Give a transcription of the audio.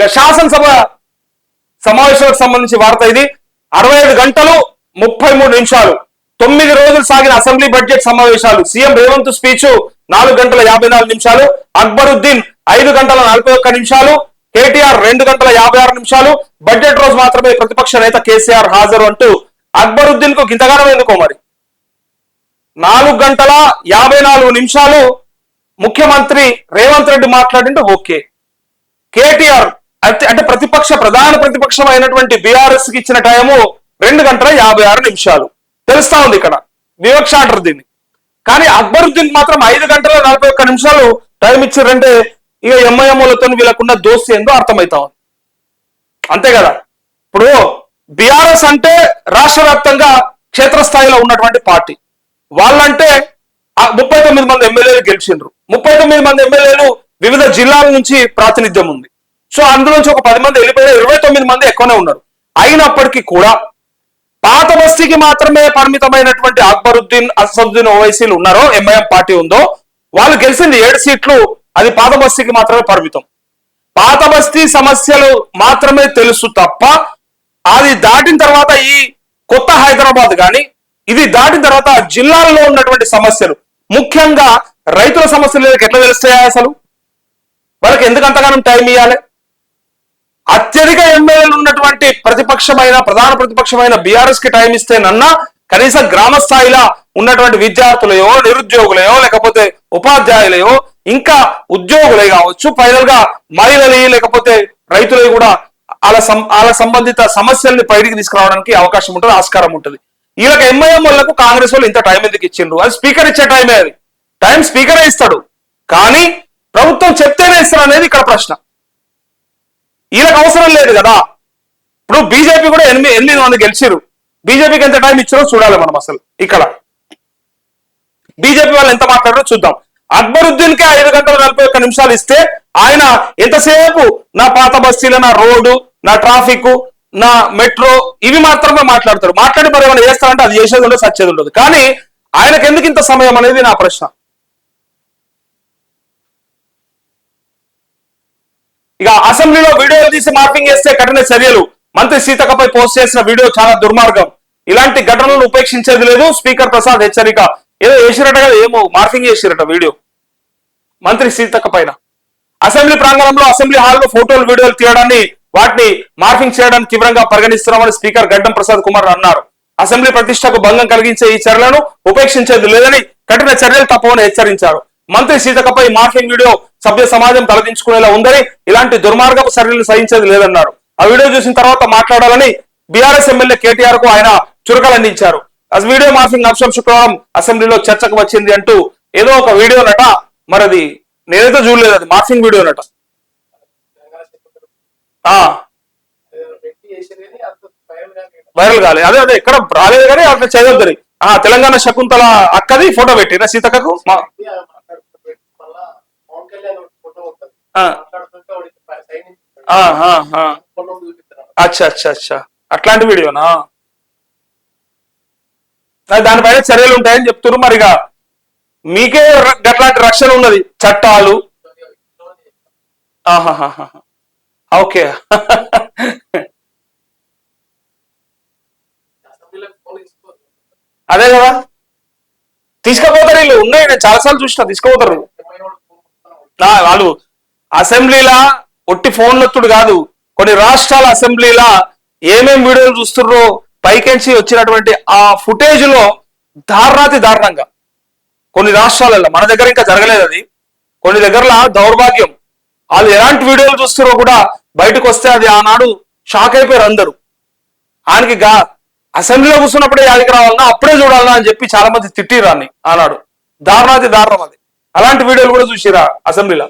ఇక శాసనసభ సమావేశాలకు సంబంధించి వార్త ఇది. అరవై ఐదు గంటలు ముప్పై మూడు నిమిషాలు. తొమ్మిది రోజులు సాగిన అసెంబ్లీ బడ్జెట్ సమావేశాలు. సీఎం రేవంత్ స్పీచ్ నాలుగు గంటల యాభై నాలుగు నిమిషాలు. అక్బరుద్దీన్ ఐదు గంటల నలభై ఒక్క నిమిషాలు. కేటీఆర్ రెండు గంటల యాభై ఆరు నిమిషాలు. బడ్జెట్ రోజు మాత్రమే ప్రతిపక్ష నేత కేసీఆర్ హాజరు అంటూ అక్బరుద్దీన్కు గింతగానం ఎందుకో మరి? నాలుగు గంటల యాభై నాలుగు నిమిషాలు ముఖ్యమంత్రి రేవంత్ రెడ్డి మాట్లాడింటే ఓకే. కేటీఆర్ అంటే అంటే ప్రతిపక్ష ప్రధాన ప్రతిపక్షం అయినటువంటి బీఆర్ఎస్కి ఇచ్చిన టైము రెండు గంటల యాభై ఆరు నిమిషాలు. తెలుస్తా ఉంది ఇక్కడ. వివక్ష ఆర్డర్ దీన్ని. కానీ అక్బరుద్దీన్ మాత్రం ఐదు గంటల నలభై ఒక్క నిమిషాలు టైం ఇచ్చారంటే ఇక ఎంఐఎంలతో వీళ్ళకున్న దోస్తి ఏందో అర్థమవుతా ఉంది. అంతే కదా? ఇప్పుడు బీఆర్ఎస్ అంటే రాష్ట్ర వ్యాప్తంగా క్షేత్రస్థాయిలో ఉన్నటువంటి పార్టీ. వాళ్ళంటే ముప్పై తొమ్మిది మంది ఎమ్మెల్యేలు గెలిచిండ్రు. ముప్పై తొమ్మిది మంది ఎమ్మెల్యేలు వివిధ జిల్లాల నుంచి ప్రాతినిధ్యం ఉంది. సో అందులోంచి ఒక పది మంది వెళ్ళిపోయిన ఇరవై తొమ్మిది మంది ఎక్కువనే ఉన్నారు. అయినప్పటికీ కూడా పాత బస్తీకి మాత్రమే పరిమితమైనటువంటి అక్బరుద్దీన్ అసదుద్దీన్ ఓవైసీలు ఉన్నారో ఎంఐఎం పార్టీ ఉందో వాళ్ళు గెలిచింది ఏడు సీట్లు అది పాత బస్తీకి మాత్రమే పరిమితం. పాత బస్తీ సమస్యలు మాత్రమే తెలుసు తప్ప అది దాటిన తర్వాత ఈ కొత్త హైదరాబాద్ కానీ ఇది దాటిన తర్వాత జిల్లాల్లో ఉన్నటువంటి సమస్యలు ముఖ్యంగా రైతుల సమస్యలు ఎట్లా తెలుస్తాయా అసలు? వాళ్ళకి ఎందుకు అంతగానం టైం ఇవ్వాలి అత్యధిక ఎమ్మెల్యేలు ఉన్నటువంటి ప్రతిపక్షమైన ప్రధాన ప్రతిపక్షమైన బీఆర్ఎస్కి టైం ఇస్తే నన్న కనీసం గ్రామ స్థాయిలో ఉన్నటువంటి విద్యార్థులయో నిరుద్యోగులయో లేకపోతే ఉపాధ్యాయులయో ఇంకా ఉద్యోగులే కావచ్చు ఫైనల్గా మహిళలు లేకపోతే రైతులవి కూడా వాళ్ళ సం- వాళ్ళ సంబంధిత సమస్యల్ని బయటికి తీసుకురావడానికి అవకాశం ఉంటుంది ఆస్కారం ఉంటుంది. వీళ్ళకి ఎంఐఎం వాళ్ళకు కాంగ్రెస్ వాళ్ళు ఇంత టైం ఎందుకు ఇచ్చిండ్రు? అది స్పీకర్ ఇచ్చే టైమే అది. టైం స్పీకరే ఇస్తాడు. కానీ ప్రభుత్వం చెప్తేనే ఇస్తారు అనేది ఇక్కడ ప్రశ్న. వీళ్ళకి అవసరం లేదు కదా. ఇప్పుడు బీజేపీ కూడా ఎనిమిది ఎనిమిది మంది గెలిచారు బీజేపీకి ఎంత టైం ఇచ్చారో చూడాలి మనం అసలు ఇక్కడ. బీజేపీ వాళ్ళు ఎంత మాట్లాడారో చూద్దాం. అక్బరుద్దీన్కి ఐదు గంటల నలభై ఒక్క నిమిషాలు ఇస్తే ఆయన ఎంతసేపు నా పాత బస్తీల నా రోడ్డు నా ట్రాఫిక్ నా మెట్రో ఇవి మాత్రమే మాట్లాడతారు. మాట్లాడి మరి ఏమైనా చేస్తారంటే అది చేసేది ఉండదు సచ్చేది ఉండదు. కానీ ఆయనకు ఎందుకు ఇంత సమయం అనేది నా ప్రశ్న. ఇక అసెంబ్లీలో వీడియోలు తీసి మార్పింగ్ చేస్తే కఠిన చర్యలు. మంత్రి సీతకపై పోస్ట్ చేసిన వీడియో చాలా దుర్మార్గం. ఇలాంటి ఘటనలను ఉపేక్షించేది లేదు. స్పీకర్ ప్రసాద్ హెచ్చరిక. ఏదో చేసిరట కదా ఏమో మార్పింగ్ చేసిరట వీడియో. మంత్రి సీతక్క పైన అసెంబ్లీ ప్రాంగణంలో అసెంబ్లీ హాల్లో ఫోటోలు వీడియోలు తీయడాన్ని వాటిని మార్పింగ్ చేయడానికి తీవ్రంగా పరిగణిస్తున్నామని స్పీకర్ గడ్డం ప్రసాద్ కుమార్ అన్నారు. అసెంబ్లీ ప్రతిష్టకు భంగం కలిగించే ఈ చర్యలను ఉపేక్షించేది లేదని కఠిన చర్యలు తప్పవని హెచ్చరించారు. మంత్రి సీతకపై మార్పింగ్ వీడియో సభ్య సమాజం తలదించుకునేలా ఉందని ఇలాంటి దుర్మార్గపు చర్యలు సహించేది లేదన్నారు. ఆ వీడియో చూసిన తర్వాత మాట్లాడాలని బీఆర్ఎస్ ఎమ్మెల్యే కేటీఆర్కు ఆయన చురకలందించారు. ఆ వీడియో మార్పింగ్ అంశం శుక్రవారం అసెంబ్లీలో చర్చకు వచ్చింది అంటూ ఏదో ఒక వీడియో నట. మరది నేనైతే చూడలేదు అది మార్పింగ్ వీడియో నట. వైరల్ కాలేదు అదే అదే ఇక్కడ రాలేదు కానీ అట్లా చదవద్దని ఆ తెలంగాణ శకుంతల అక్కది ఫోటో పెట్టిన సీతక్కకు? మా- అచ్చా అచ్చా అచ్చా. అట్లాంటి వీడియోనా? దానిపైన చర్యలు ఉంటాయని చెప్తున్నారు మరిగ. మీకే అట్లాంటి రక్షణ ఉన్నది చట్టాలు. ఓకే. అదే కదా. తీసుకుపోతారు వీళ్ళు. ఉన్నాయి నేను చాలాసార్లు చూసిన తీసుకుపోతారు. వాళ్ళు అసెంబ్లీలా ఒట్టి ఫోన్లొత్తుడు కాదు. కొన్ని రాష్ట్రాల అసెంబ్లీలా ఏమేమి వీడియోలు చూస్తుర్రో పైకెంచి వచ్చినటువంటి ఆ ఫుటేజ్లో దారుణాతి దారుణంగా. కొన్ని రాష్ట్రాలలో మన దగ్గర ఇంకా జరగలేదు అది. కొన్ని దగ్గరలో దౌర్భాగ్యం. వాళ్ళు ఎలాంటి వీడియోలు చూస్తారో కూడా బయటకు వస్తే అది ఆనాడు షాక్ అయిపోయారు అందరూ. ఆయనకి గా అసెంబ్లీలో కూర్చున్నప్పుడే యాదికి రావాలన్నా అప్పుడే చూడాలన్నా అని చెప్పి చాలా మంది తిట్టిరాన్ని ఆనాడు. దారుణాతి దారుణం అది. అలాంటి వీడియోలు కూడా చూసిరా అసెంబ్లీలో?